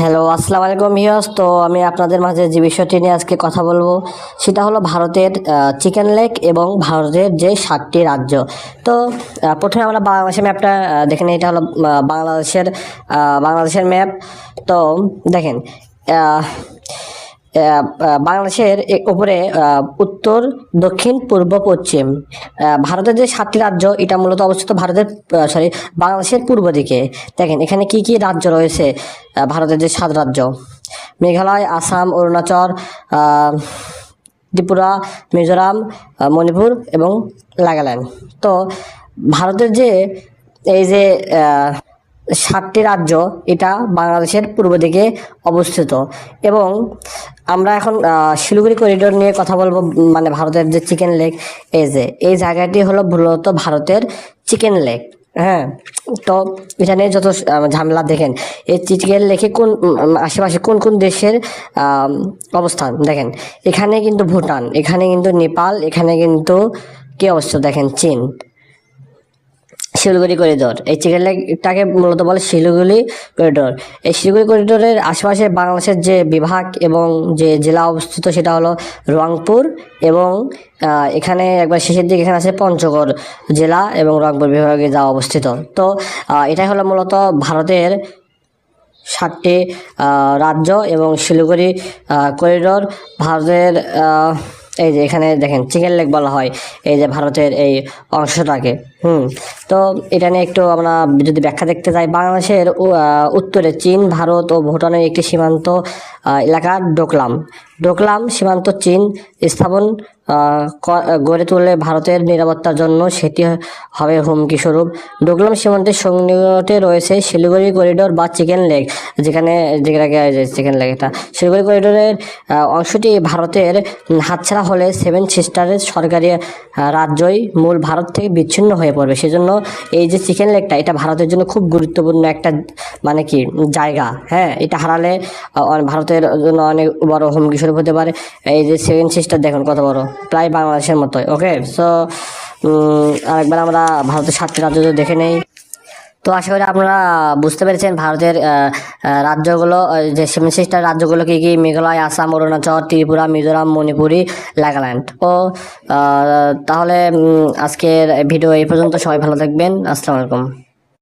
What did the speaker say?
Hello আসসালামু আলাইকুম ইয়াস তো আমি আপনাদের মাঝে যে বিষয়টি নিয়ে আজকে কথা বলব, সেটা হলো ভারতের চিকেন লেক এবং ভারতের যে সাতটি রাজ্য। তো প্রথমে আমরা বাংলাদেশের ম্যাপটা দেখেন এটা হলো বাংলাদেশের বাংলাদেশের ম্যাপ। তো, দেখেন বাংলাদেশের উপরে উত্তর, দক্ষিণ, পূর্ব, পশ্চিম। ভারতের যে সাতটি রাজ্য, এটা মূলত অবস্থিত ভারতের সরি বাংলাদেশের পূর্ব দিকে। দেখেন, এখানে কি কি রাজ্য রয়েছে? ভারতের যে সাত রাজ্য। মেঘালয়, আসাম, অরুণাচল ত্রিপুরা, মিজোরাম মণিপুর এবং নাগাল্যান্ড। তো, ভারতের যে, এই যে সাতটি রাজ্য এটা বাংলাদেশের পূর্ব দিকে অবস্থিত। এবং আমরা এখন শিলিগুড়ি করিডোর নিয়ে কথা বলব মানে ভারতের যে চিকেন লেক এই যে, এই জায়গাটি হলো মূলত ভারতের চিকেন লেক হ্যাঁ? তো এটা নিয়ে যত ঝামেলা দেখেন, এই চিকেন লেকে কোন আশেপাশে কোন কোন দেশের অবস্থান? দেখেন, এখানে কিন্তু ভুটান, এখানে কিন্তু নেপাল, এখানে কিন্তু কি অবস্থা? দেখেন, চীন। শিলিগুড়ি করিডোর। এই চিকেন লেকটাকে মূলত বলে শিলিগুড়ি করিডোর। এই শিলিগুড়ি করিডোরের আশেপাশে বাংলাদেশের যে বিভাগ এবং যে জেলা অবস্থিত সেটা হলো রংপুর এবং এখানে একবার শেষের দিকে এখানে আছে পঞ্চগড় জেলা এবং রংপুর বিভাগে যা অবস্থিত। তো এটাই হলো মূলত ভারতের সাতটি রাজ্য এবং শিলিগুড়ি করিডোর। ভারতের এই যে এখানে দেখেন, চিকেন লেক বলা হয়, এই যে ভারতের এই অংশটাকে। হুম, তো এটা নিয়ে একটু আমরা যদি ব্যাখ্যা দেখতে যাই, বাংলাদেশের উত্তরে চীন, ভারত ও ভুটানের একটি সীমান্ত এলাকা ডোকলাম। ডোকলাম সীমান্ত চীন স্থাপন গড়ে তুললে ভারতের নিরাপত্তার জন্য সেটি হবে হুমকি স্বরূপ। ডোকলাম সীমান্তের সংনিকটে রয়েছে শিলিগুড়ি করিডোর বা চিকেন লেক, যেখানে যেটাকে চিকেন লেক এটা। শিলিগুড়ি করিডোরের অংশটি ভারতের হাতছাড়া হলে সেভেন সিস্টারের সরকারি রাজ্যই মূল ভারত থেকে বিচ্ছিন্ন হয়ে পড়বে। সেজন্য এই যে চিকেন লেগটা এটা ভারতের জন্য খুব গুরুত্বপূর্ণ একটা মানে কি, জায়গা হ্যাঁ? এটা হারালে ভারতের জন্য অনেক বড় হুমকি স্বরূপ হতে পারে। এই যে সেভেন সিস্টার দেখুন কত বড়, প্রায় বাংলাদেশের মতোই ওকে সো আরেকবার আমরা ভারতের সাতটি রাজ্য দেখে নেই। তো আশা করি আপনারা বুঝতে পেরেছেন ভারতের রাজ্যগুলো যে সেভেন সিস্টার রাজ্যগুলো কী কী, মেঘালয়, আসাম, অরুণাচল, ত্রিপুরা, মিজোরাম, মণিপুরি, নাগাল্যান্ড। ও তাহলে আজকের ভিডিও এই পর্যন্ত। সবাই ভালো থাকবেন। আসসালামু আলাইকুম।